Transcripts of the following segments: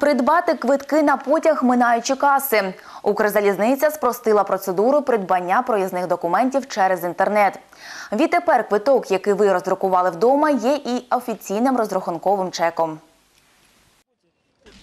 Придбати квитки на потяг, минаючи каси. Укрзалізниця спростила процедуру придбання проїзних документів через інтернет. Відтепер квиток, який ви роздрукували вдома, є і офіційним розрахунковим чеком.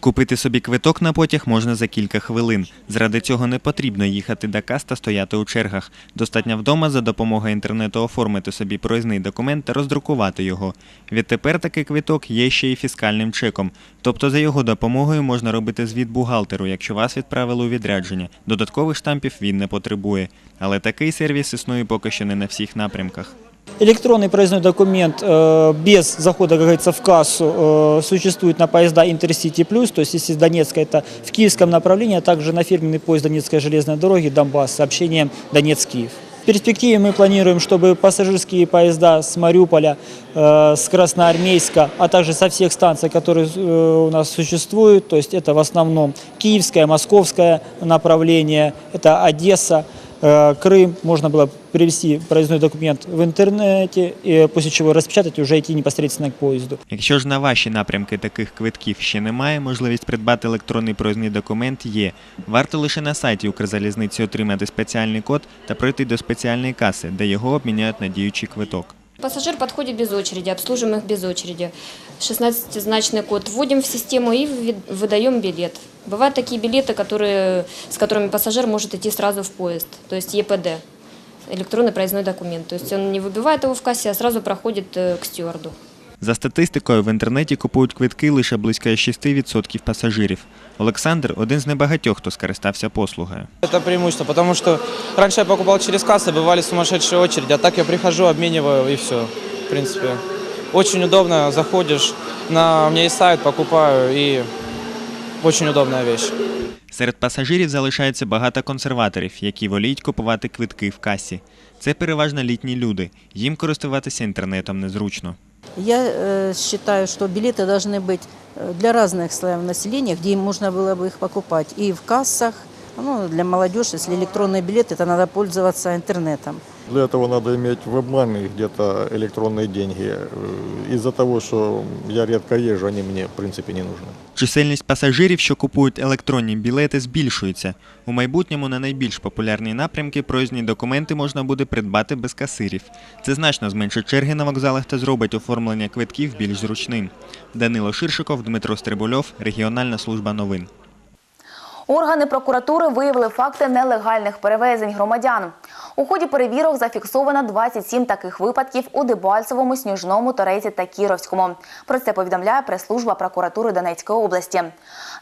Купити собі квиток на потяг можна за кілька хвилин. Заради цього не потрібно їхати до кас та стояти у чергах. Достатньо вдома за допомогою інтернету оформити собі проїзний документ та роздрукувати його. Відтепер такий квиток є ще й фіскальним чеком. Тобто за його допомогою можна робити звіт бухгалтеру, якщо вас відправили у відрядження. Додаткових штампів він не потребує. Але такий сервіс існує поки що не на всіх напрямках. Электронный проездной документ э, без захода, как говорится, в кассу э, существует на поезда Интерсити Плюс, то есть если с Донецка это в киевском направлении, а также на фирменный поезд Донецкой железной дороги Донбасс с сообщением Донецк-Киев. В перспективе мы планируем, чтобы пассажирские поезда с Мариуполя, э, с Красноармейска, а также со всех станций, которые э, у нас существуют, то есть это в основном киевское, московское направление, это Одесса, Крым, можно было привести проездной документ в интернете, и после чего распечатать и уже идти непосредственно к поезду. Якщо ж на ваші напрямки таких квитків ще немає, можливість придбати електронний проїзний документ є. Варто лише на сайті Укрзалізниці отримати спеціальний код та пройти до спеціальної каси, де його обміняють на діючий квиток. Пассажир подходит без очереди, обслуживаем их без очереди. 16-значный код вводим в систему и ви- выдаем билет. Бывают такие билеты, которые, с которыми пассажир может идти сразу в поезд, то есть ЕПД, электронный проездной документ. То есть он не выбивает его в кассе, а сразу проходит э, к стюарду. За статистикою, в інтернеті купують квитки лише близько 6% пасажирів. Олександр один з небагатьох, хто скористався послугою. Это преимущество, потому что раньше я покупал через кассы, бывали сумасшедшие очереди, а так я прихожу, обмениваю и все. В принципе, очень удобно, заходишь, на, у меня есть сайт, покупаю и очень удобная вещь. Серед пасажирів залишається багато консерваторів, які воліють купувати квитки в касі. Це переважно літні люди. Їм користуватися інтернетом незручно. Я э, считаю, что билеты должны быть э, для разных слоев населения, где им можно было бы их покупать. И в кассах, ну, для молодежи, если электронный билет, это надо пользоваться интернетом. Для этого надо иметь в обмане где-то электронные деньги. Э, Из-за того, что я редко езжу, они мне в принципе не нужны. Чисельність пасажирів, що купують електронні білети, збільшується. У майбутньому на найбільш популярні напрямки проїзні документи можна буде придбати без касирів. Це значно зменшить черги на вокзалах та зробить оформлення квитків більш зручним. Данило Ширшиков, Дмитро Стрибульов, Регіональна служба новин. Органи прокуратури виявили факти нелегальних перевезень громадян. У ході перевірок зафіксовано 27 таких випадків у Дебальцевому, Сніжному, Торейці та Кіровському. Про це повідомляє прес-служба прокуратури Донецької області.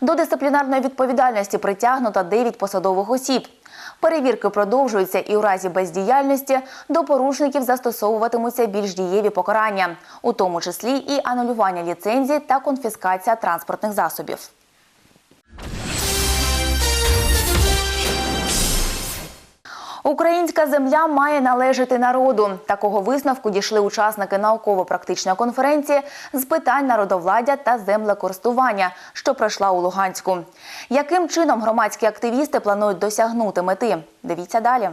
До дисциплінарної відповідальності притягнуто 9 посадових осіб. Перевірки продовжуються і у разі бездіяльності до порушників застосовуватимуться більш дієві покарання, у тому числі і анулювання ліцензій та конфіскація транспортних засобів. Українська земля має належати народу. Такого висновку дійшли учасники науково-практичної конференції з питань народовладдя та землекористування, що пройшла у Луганську. Яким чином громадські активісти планують досягнути мети? Дивіться далі.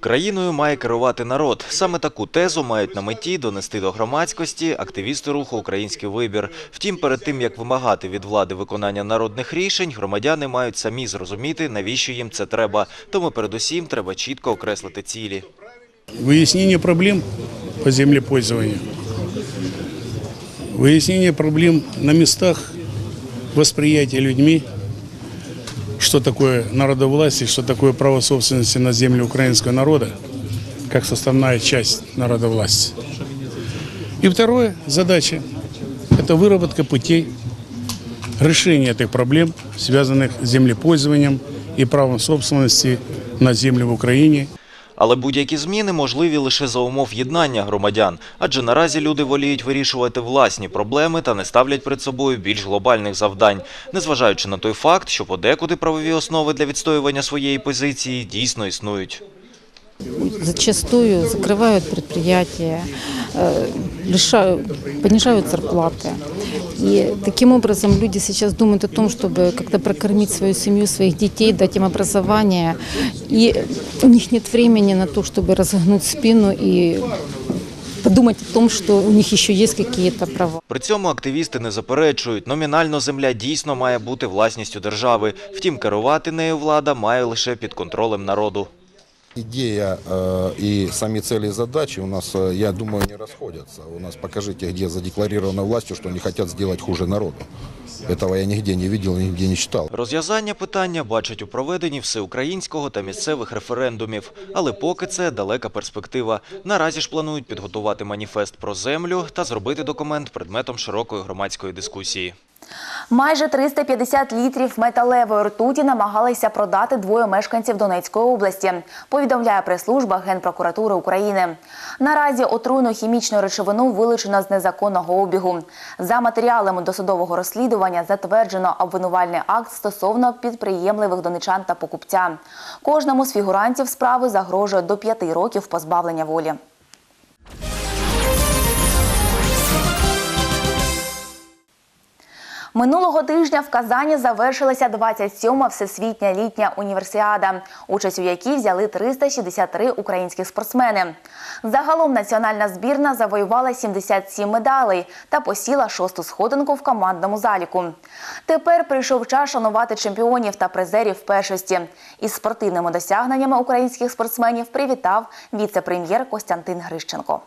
Країною має керувати народ. Саме таку тезу мають на меті донести до громадськості активісти руху Український вибір. Втім, перед тим як вимагати від влади виконання народних рішень, громадяни мають самі зрозуміти, навіщо їм це треба. Тому передусім треба чітко окреслити цілі. Выяснение проблем по землепользованию. Выяснение проблем на местах восприятия людьми, что такое народовластие, что такое право собственности на землю украинского народа, как составная часть народовластия. И второе задача – это выработка путей решения этих проблем, связанных с землепользованием и правом собственности на землю в Украине – Але будь-які зміни можливі лише за умов єднання громадян, адже наразі люди воліють вирішувати власні проблеми та не ставлять перед собою більш глобальних завдань, незважаючи на той факт, що подекуди правові основи для відстоювання своєї позиції дійсно існують. зачастую закрывают предприятия, э, лишают, понижают зарплаты. И таким образом люди сейчас думают о том, чтобы как-то прокормить свою семью, своих детей, дать им образование. И у них нет времени на то, чтобы разогнуть спину и подумать о том, что у них еще есть какие-то права. При цьому активісти не заперечують, номінально земля дійсно має бути власністю держави. Втім, керувати нею влада має лише під контролем народу. Идея э, и сами цели и задачи у нас, э, я думаю, не расходятся. У нас покажите, где задекларировано властью, что они хотят сделать хуже народу. Этого я нигде не видел, нигде не читал. Розв'язання питання бачать у проведенні всеукраїнського та місцевих референдумів. Але поки це далека перспектива. Наразі ж планують підготувати маніфест про землю та зробити документ предметом широкої громадської дискусії. Майже 350 літрів металевої ртуті намагалися продати двоє мешканців Донецької області, повідомляє прес-служба Генпрокуратури України. Наразі отруйну хімічну речовину вилучено з незаконного обігу. За матеріалами досудового розслідування затверджено обвинувальний акт стосовно підприємливих донечан та покупця. Кожному з фігурантів справи загрожує до п'яти років позбавлення волі. Минулого тижня в Казані завершилася 27-ма всесвітня літня універсіада, участь у якій взяли 363 українських спортсмени. Загалом національна збірна завоювала 77 медалей та посіла шосту сходинку в командному заліку. Тепер прийшов час шанувати чемпіонів та призерів першості. Із спортивними досягненнями українських спортсменів привітав віце-прем'єр Костянтин Грищенко.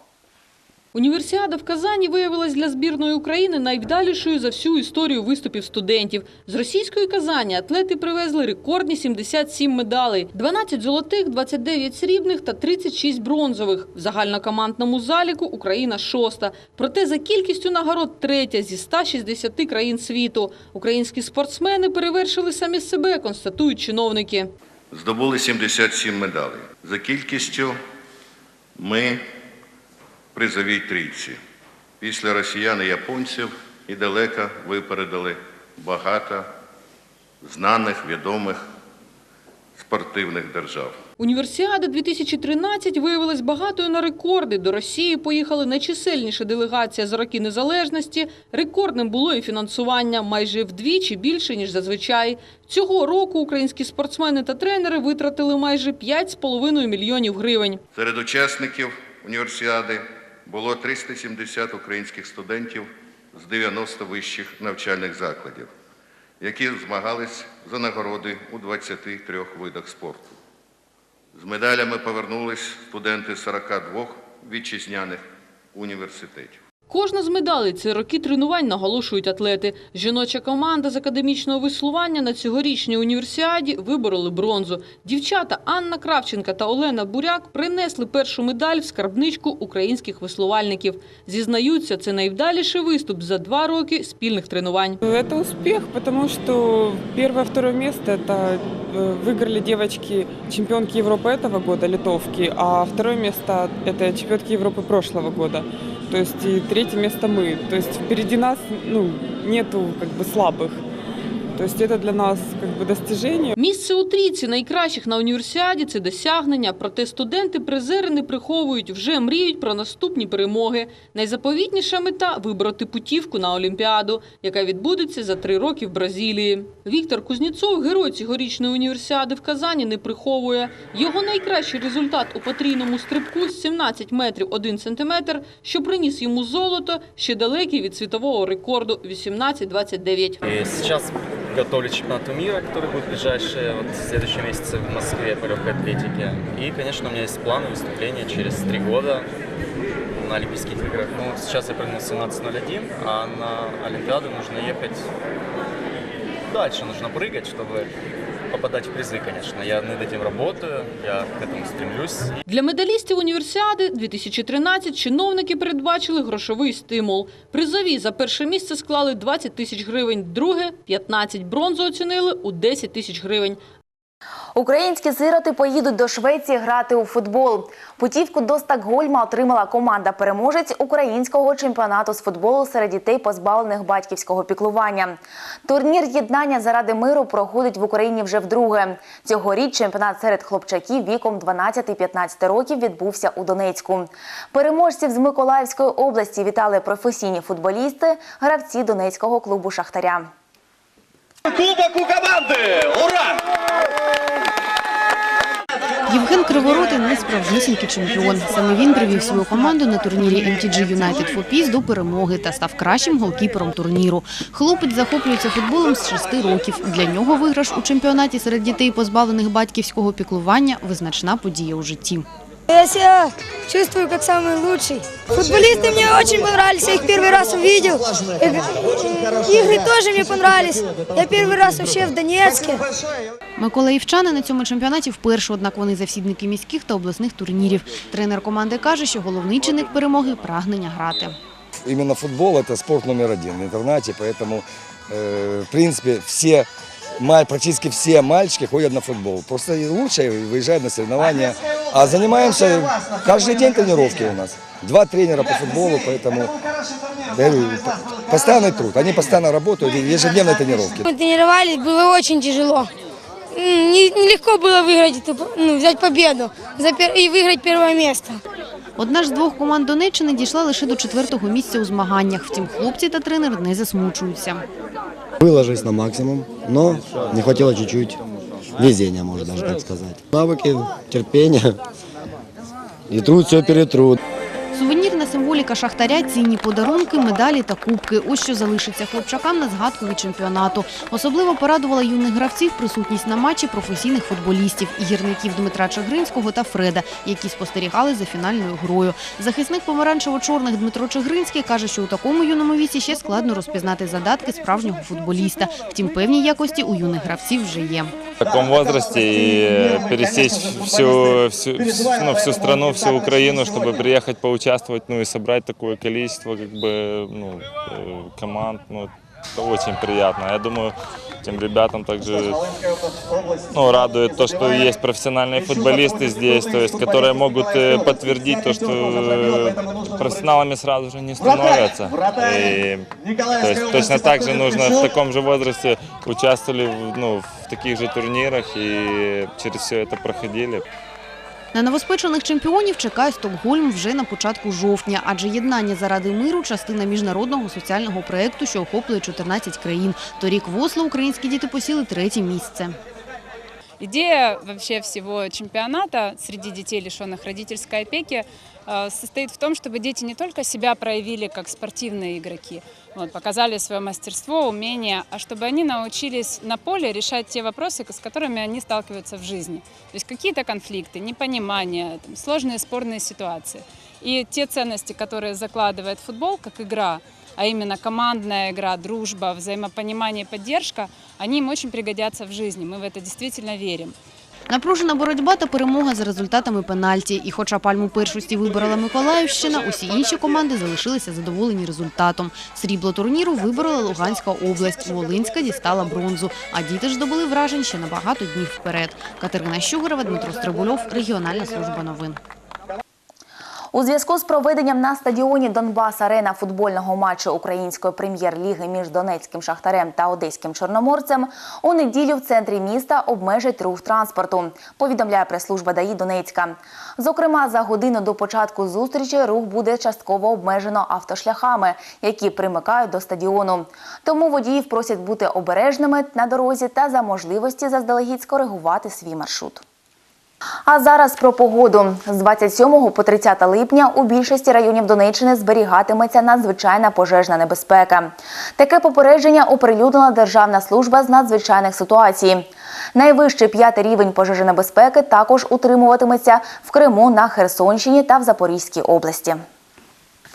Універсіада в Казані виявилась для збірної України найвдалішою за всю історію виступів студентів. З російської Казані атлети привезли рекордні 77 медалей: 12 золотих, 29 срібних та 36 бронзових. В загальнокомандному заліку Україна шоста. Проте за кількістю нагород третя зі 160 країн світу. Українські спортсмени перевершили самі себе, констатують чиновники. здобули 77 медалей. За кількістю ми призовій трійці. Після росіян і японців і далеко випередили багато знаних, відомих спортивних держав. Універсіада 2013 виявилась багатою на рекорди. До Росії поїхали найчисельніша делегація за роки незалежності. Рекордним було і фінансування майже вдвічі більше, ніж зазвичай. Цього року українські спортсмени та тренери витратили майже 5,5 мільйонів гривень. Серед учасників універсіади було 370 українських студентів з 90 вищих навчальних закладів, які змагались за нагороди у 23 видах спорту. З медалями повернулись студенти 42 вітчизняних університетів. Кожна з медалей – це роки тренувань, наголошують атлети. Жіноча команда з академічного веслування на цьогорічній універсіаді вибороли бронзу. Дівчата Анна Кравченка та Олена Буряк принесли першу медаль в скарбничку українських веслувальників. Зізнаються, це найвдаліший виступ за два роки спільних тренувань. Это успех, потому что первое, второе место это э, выиграли девочки чемпионки Европы этого года, литовки, а второе место это чемпионки Европы прошлого года. То есть и третье место мы. То есть впереди нас ну, нету как бы слабых. То есть это для нас как бы достижение. Місце у трійці найкращих на універсіаді – це досягнення. Проте студенти-призери не приховують, вже мріють про наступні перемоги. Найзаповітніша мета – вибороти путівку на Олімпіаду, яка відбудеться за три роки в Бразилії. Віктор Кузнєцов, герой цьогорічної універсіади в Казані, не приховує. Його найкращий результат у потрійному стрибку з 17 метрів 1 сантиметр, що приніс йому золото, ще далекий від світового рекорду – 18-29. И сейчас готовлюсь к чемпионату мира, который будет в ближайшие вот, в следующем месяце в Москве по легкой атлетике. И, конечно, у меня есть планы выступления через три года на Олимпийских играх. Ну, сейчас я прыгнул 17.01, а на Олимпиаду нужно ехать дальше, нужно прыгать, чтобы попадать в призы, конечно. Я над этим работаю, я к этому стремлюсь. Для медалістів універсіади 2013 чиновники передбачили грошовий стимул. Призові за перше місце склали 20 тисяч гривень, друге – 15. Бронзу оцінили у 10 тисяч гривень. Українські сироти поїдуть до Швеції грати у футбол. Путівку до Стокгольма отримала команда-переможець українського чемпіонату з футболу серед дітей, позбавлених батьківського піклування. Турнір єднання заради миру проходить в Україні вже вдруге. Цьогоріч чемпіонат серед хлопчаків віком 12-15 років відбувся у Донецьку. Переможців з Миколаївської області вітали професійні футболісти, гравці Донецького клубу Шахтаря. Кубок у команди! Ура! Євген Криворотий не справжнісінький чемпіон. Саме він привів свою команду на турнірі MTG United for Peace до перемоги та став кращим голкіпером турніру. Хлопець захоплюється футболом з шести років. Для нього виграш у чемпіонаті серед дітей, позбавлених батьківського піклування – визначна подія у житті. Я себя чувствую как самый лучший. Футболисты мне очень понравились, я их первый раз увидел. Иг- Игры тоже мне понравились. Я первый раз вообще в Донецке. Микола Євчани на цьому чемпіонаті вперше, однак вони завсідники міських та обласних турнірів. Тренер команди каже, що головний чинник перемоги – прагнення грати. Именно футбол – это спорт номер один в интернате, поэтому, э, в принципе, все, маль- практически все мальчики ходят на футбол. Просто и лучше выезжают на соревнования. А занимаемся каждый день тренировки у нас. Два тренера по футболу, поэтому я говорю, постоянный труд. Они постоянно работают, ежедневные тренировки. Мы тренировались, было очень тяжело. М, не- Нелегко было выиграть, эту по- ну, взять победу за пер- и выиграть первое место. Одна ж з двох команд Донеччини дійшла лише до четвертого місця у змаганнях. Втім, хлопці та тренер не засмучуються. Выложились на максимум, но не хватило чуть-чуть везения, можно даже так сказать. Навыки, терпение и труд все перетрут. Сувенірна символіка шахтаря, цінні подарунки, медалі та кубки. Ось що залишиться хлопчакам на згадку від чемпіонату. Особливо порадувала юних гравців присутність на матчі професійних футболістів – гірників Дмитра Чигринського та Фреда, які спостерігали за фінальною грою. Захисник помаранчево-чорних Дмитро Чигринський каже, що у такому юному віці ще складно розпізнати задатки справжнього футболіста. Втім, певні якості у юних гравців вже є. в таком возрасте и пересечь всю, всю, ну, всю страну, всю Украину, чтобы приехать поучаствовать, ну и собрать такое количество как бы, ну, э, команд, ну, это очень приятно. Я думаю, тем ребятам также ну, радует то, что есть профессиональные футболисты здесь, то есть, которые могут э, подтвердить то, что профессионалами сразу же не становятся. И, то есть, точно так же нужно в таком же возрасте участвовали ну, в таких же турнирах и через все это проходили. На новоспечених чемпіонів чекає Стокгольм вже на початку жовтня, адже єднання заради миру – частина міжнародного соціального проєкту, що охоплює 14 країн. Торік в Осло українські діти посіли третє місце. Идея вообще всего чемпионата среди детей, лишенных родительской опеки, э, состоит в том, чтобы дети не только себя проявили как спортивные игроки, вот, показали свое мастерство, умение, а чтобы они научились на поле решать те вопросы, с которыми они сталкиваются в жизни. То есть какие-то конфликты, непонимания, там, сложные спорные ситуации. И те ценности, которые закладывает футбол как игра, а именно командная игра, дружба, взаимопонимание, поддержка, они им очень пригодятся в жизни. Мы в это действительно верим. Напружена боротьба та перемога за результатами пенальті. І хоча пальму першості виборола Миколаївщина, усі інші команди залишилися задоволені результатом. Срібло турніру виборола Луганська область, Волинська дістала бронзу, а діти ж здобули вражень ще на багато днів вперед. Катерина Щугорова, Дмитро Стрибульов, Регіональна служба новин. У зв'язку з проведенням на стадіоні Донбас Арена футбольного матчу української прем'єр-ліги між Донецьким шахтарем та Одеським Чорноморцем у неділю в центрі міста обмежать рух транспорту. Повідомляє прес-служба ДАІ Донецька. Зокрема, за годину до початку зустрічі рух буде частково обмежено автошляхами, які примикають до стадіону. Тому водіїв просять бути обережними на дорозі та за можливості заздалегідь скоригувати свій маршрут. А зараз про погоду. З 27 по 30 липня у більшості районів Донеччини зберігатиметься надзвичайна пожежна небезпека. Таке попередження оприлюднила Державна служба з надзвичайних ситуацій. Найвищий п'ятий рівень пожежонебезпеки також утримуватиметься в Криму, на Херсонщині та в Запорізькій області.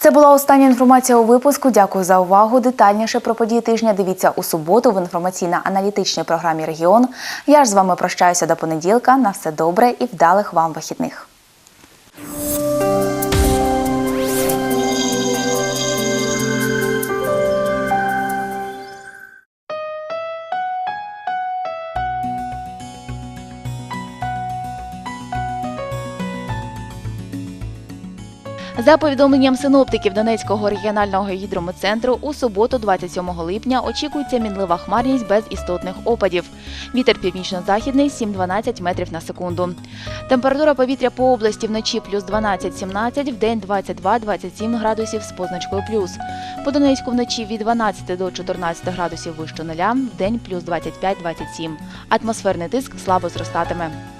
Це була остання інформація у випуску. Дякую за увагу. Детальніше про події тижня дивіться у суботу в інформаційно-аналітичній програмі Регіон. Я ж з вами прощаюся до понеділка. На все добре і вдалих вам вихідних. За повідомленням синоптиків Донецького регіонального гідрометцентру, у суботу, 27 липня, очікується мінлива хмарність без істотних опадів. Вітер північно-західний 7-12 метрів на секунду. Температура повітря по області вночі плюс 12-17, вдень 22-27 градусів з позначкою плюс. По Донецьку вночі від 12 до 14 градусів вище нуля, вдень плюс 25-27. Атмосферний тиск слабо зростатиме.